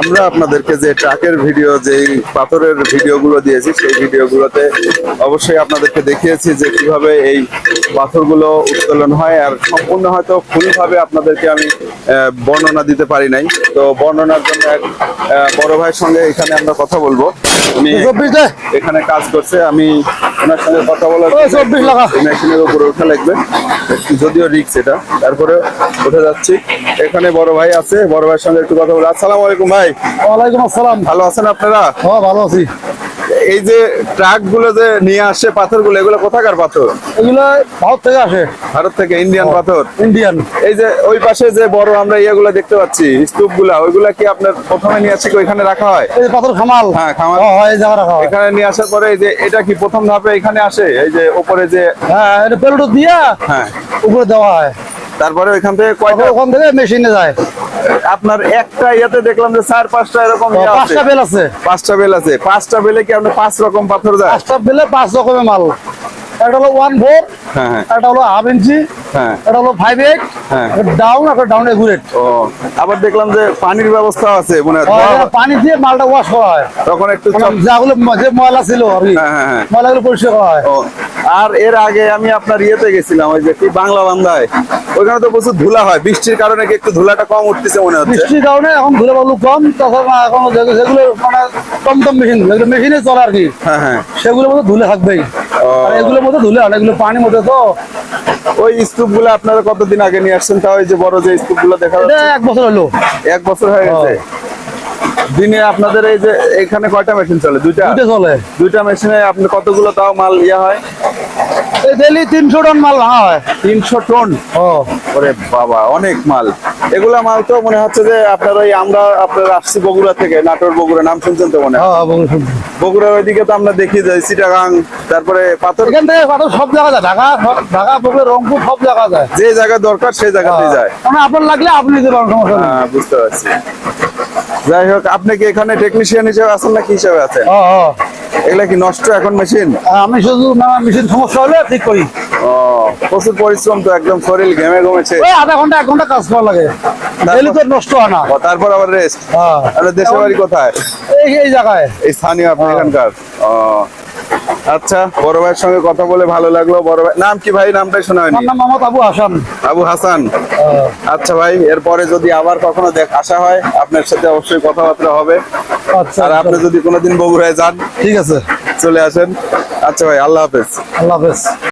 আমরা আপনাদেরকে যে ট্রাকের ভিডিও যেই পাথরের ভিডিওগুলো দিয়েছি সেই ভিডিওগুলোতে অবশ্যই আপনাদেরকে দেখিয়েছি যে কীভাবে এই পাথরগুলো উত্তোলন হয় আর সম্পূর্ণ হয়তো ফুলভাবে আপনাদেরকে আমি বর্ণনা দিতে পারি নাই। তো বর্ণনার জন্য এক বড় ভাইয়ের সঙ্গে এখানে আমরা কথা বলব। উনি এখানে কাজ করছে আমি ওনার সঙ্গে কথা বলার মেশিনের উপরে ওঠা লাগবে। যদিও রিক্স এটা। তারপরে উঠে যাচ্ছি। এখানে বড় ভাই আছে বড় ভাইয়ের সঙ্গে একটু কথা বলে আসসালামু আলাইকুম ভাই। ওয়ালাইকুম আসসালাম। ভালো আছেন আপনারা? হ্যাঁ ভালো আছি। এই যে ট্রাকগুলো যে নিয়ে আসছে পাথরগুলো এগুলো কোথাকার পাথর? এগুলো ভারত থেকে আসে। ভারত থেকে ইন্ডিয়ান পাথর? ইন্ডিয়ান এই যে ওই পাশে যে বড় আমরা ইয়েগুলো দেখতে পাচ্ছি স্তূপগুলা ওইগুলা কি আপনার প্রথমে নিয়ে আসছে কি ওইখানে রাখা হয়? এই পাথর খামাল। হ্যাঁ, খামাল। হ্যাঁ, এই জায়গা রাখা এখানে নিয়ে আসার পরে এই যে এটা কি প্রথম ধাপে এখানে আসে? এই যে উপরে যে হ্যাঁ এটা পেলোটো দিয়া হ্যাঁ। উপরে দেওয়া হয়। তারপরে ওইখান থেকে কয়টা ওখান থেকে মেশিনে যায়। আপনার একটা ইয়েতে দেখলাম যে চার পাঁচটা এরকম ইয়ে পাঁচটা বেল আছে। পাঁচটা বেল আছে। পাঁচটা বেলে কি আপনার পাঁচ রকম পাথর যায়? পাঁচটা বেলে পাঁচ রকমের মাল। একটা হলো ওয়ান ফোর একটা হলো হাফ ইঞ্চি হলো ফাইভ এইট। ডাউন একটা ডাউন এগুরেট ও আবার দেখলাম যে পানির ব্যবস্থা আছে মনে পানি দিয়ে মালটা ওয়াশ করা হয়। তখন একটু মানে যাগুলো যে ময়লা ছিল আর কি হ্যাঁ, হ্যাঁ, হ্যাঁ। ময়লাগুলো পরিষ্কার করা হয়। আর এর আগে আমি আপনার ইয়েতে গেছিলাম ওই যে কি বাংলা বান্ধায়? ওইখানে তো প্রচুর ধুলা হয়। বৃষ্টির কারণে কি একটু ধুলাটা কম উঠতেছে মনে হচ্ছে? বৃষ্টির কারণে এখন ধুলে বালু কম তখন এখন যেগুলো মানে কম কম মেশিন যেগুলো মেশিনে চলে আর কি হ্যাঁ হ্যাঁ। সেগুলোর মধ্যে ধুলে থাকবেই। আর এগুলোর মধ্যে ধুলে হয় এগুলো পানির মধ্যে তো ওই স্তূপগুলো আপনারা কতদিন আগে নিয়ে আসছেন? তাও যে বড় যে স্তূপগুলো দেখা যাচ্ছে। এক বছর হলো। এক বছর হয়ে গেছে? দিনে আপনাদের এই যে এখানে কয়টা মেশিন চলে? দুইটা? দুটো চলে। দুইটা মেশিনে আপনি কতগুলো তাও মাল ইয়া হয়? ডেলি তিনশো টন মাল ভাঙা হয়। তিনশো টন? ও। ওরে বাবা অনেক মাল। এগুলা মাল তো মনে হচ্ছে যে আপনার ওই আমরা আপনার আসছি বগুড়া থেকে নাটোর বগুড়া নাম শুনছেন তো মনে হয়? হ্যাঁ, বগুড়া বগুড়ার ওইদিকে তো আমরা দেখি যাই চিটাগাং তারপরে পাথর এখান থেকে পাথর সব জায়গা যায় ঢাকা ঢাকা বগুড়া রংপুর সব জায়গা যায়। যে জায়গা দরকার সেই জায়গাতেই যায়। মানে আপনার লাগলে আপনি দিতে পারেন সমস্যা হ্যাঁ বুঝতে পারছি। যাই হোক আপনি কি এখানে টেকনিশিয়ান হিসেবে আছেন না কি হিসেবে আছেন। এগুলা কি নষ্ট এখন মেশিন আমি শুধু না মেশিন সমস্যা হলে ঠিক করি। ও প্রচুর পরিশ্রম তো একদম শরীর ঘেমে ঘমেছে। আধা ঘণ্টা এক ঘণ্টা কাজ করা লাগে। ডেলি তো নষ্ট হয় না। তারপর আবার রেস্ট হ্যাঁ। দেশের বাড়ি কোথায়? এই এই জায়গায়। এই স্থানীয় আপনি এখানকার? ও। আচ্ছা বড় ভাইয়ের সঙ্গে কথা বলে ভালো লাগল। বড় ভাই নাম কি ভাই? নামটাই শোনা হয়নি। নাম মোহাম্মদ আবু হাসান। আবু হাসান। আচ্ছা ভাই এরপরে যদি আবার কখনো দেখ আসা হয় আপনার সাথে অবশ্যই কথাবার্তা হবে। আচ্ছা আর আপনি যদি কোনোদিন বগুড়ায় যান ঠিক আছে। চলে আসেন। আচ্ছা ভাই আল্লাহ হাফেজ। আল্লাহ হাফেজ।